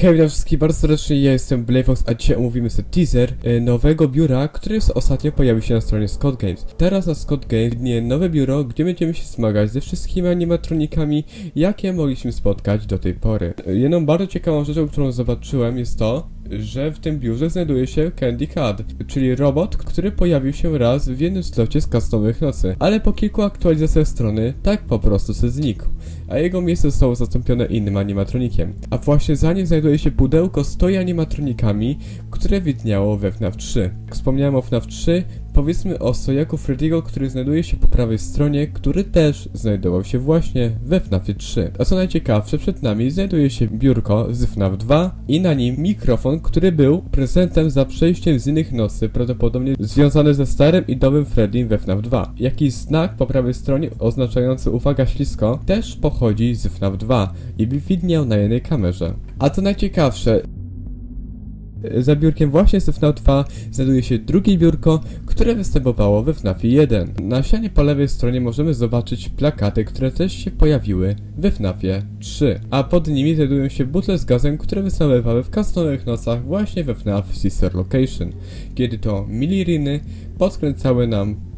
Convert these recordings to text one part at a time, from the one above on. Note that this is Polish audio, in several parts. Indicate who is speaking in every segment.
Speaker 1: Hej, witam wszystkich bardzo serdecznie, ja jestem Blayfox, a dzisiaj omówimy sobie teaser e, nowego biura, który ostatnio pojawił się na stronie Scott Games. Teraz na Scott Games widnieje nowe biuro, gdzie będziemy się zmagać ze wszystkimi animatronikami, jakie mogliśmy spotkać do tej pory. E, Jedną bardzo ciekawą rzeczą, którą zobaczyłem jest to, że w tym biurze znajduje się Candy Card, czyli robot, który pojawił się raz w jednym slocie z Customowych Nocy, ale po kilku aktualizacjach strony tak po prostu se znikł, a jego miejsce zostało zastąpione innym animatronikiem. A właśnie za nim znajduje się pudełko z toy animatronikami, które widniało we FNAF 3. Jak wspomniałem o FNAF 3, powiedzmy o stojaku Freddy'ego, który znajduje się po prawej stronie, który też znajdował się właśnie we FNAFie 3. A co najciekawsze, przed nami znajduje się biurko z FNAF 2 i na nim mikrofon, który był prezentem za przejściem z innych nocy, prawdopodobnie związany ze starym i nowym Freddym we FNAF 2. Jakiś znak po prawej stronie oznaczający uwaga ślisko też pochodzi z FNAF 2 i widniał na jednej kamerze. A co najciekawsze, za biurkiem właśnie z FNAF 2 znajduje się drugie biurko, które występowało we FNAF 1. Na ścianie po lewej stronie możemy zobaczyć plakaty, które też się pojawiły we FNAF 3. A pod nimi znajdują się butle z gazem, które występowały w kastonowych nocach właśnie we FNAF Sister Location. Kiedy to miliriny podkręcały nam e,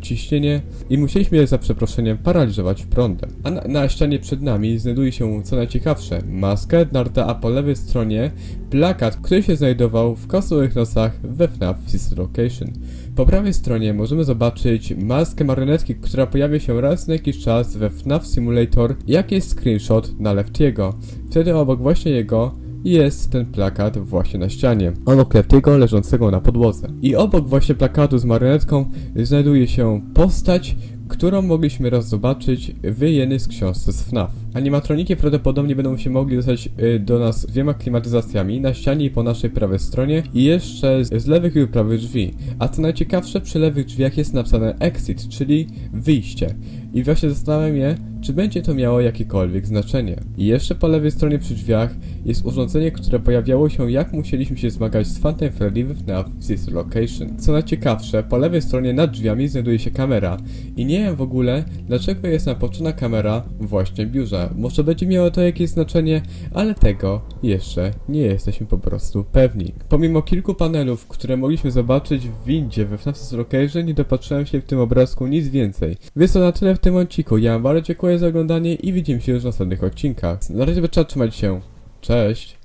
Speaker 1: ciśnienie i musieliśmy je za przeproszeniem paraliżować prądem. A na, na ścianie przed nami znajduje się co najciekawsze maska Ednarda, a po lewej stronie plakat, który się znajdował w kosowych nosach we FNAF Sister Location. Po prawej stronie możemy zobaczyć maskę marionetki, która pojawia się raz na jakiś czas we FNAF Simulator, jak jest screenshot na Leftiego. Wtedy obok właśnie jego jest ten plakat właśnie na ścianie. Obok Leftiego leżącego na podłodze. I obok właśnie plakatu z marionetką znajduje się postać, którą mogliśmy raz zobaczyć w jednej z książce z FNAF. Animatroniki prawdopodobnie będą się mogli dostać y, do nas dwiema klimatyzacjami na ścianie i po naszej prawej stronie i jeszcze z, lewych i prawych drzwi. A co najciekawsze, przy lewych drzwiach jest napisane exit, czyli wyjście. I właśnie zastanawiam się, czy będzie to miało jakiekolwiek znaczenie. I jeszcze po lewej stronie przy drzwiach jest urządzenie, które pojawiało się jak musieliśmy się zmagać z Phantom Freddy w FNAF Sister Location. Co najciekawsze, po lewej stronie nad drzwiami znajduje się kamera. I nie wiem w ogóle, dlaczego jest napoczona kamera właśnie w biurze. Może będzie miało to jakieś znaczenie, ale tego jeszcze nie jesteśmy po prostu pewni. Pomimo kilku panelów, które mogliśmy zobaczyć w windzie we FNAF Sister Location, nie dopatrzyłem się w tym obrazku nic więcej. Więc to na tyle w tym odcinku. Ja wam bardzo dziękuję za oglądanie i widzimy się już w następnych odcinkach. Na razie trzeba trzymać się. Cześć!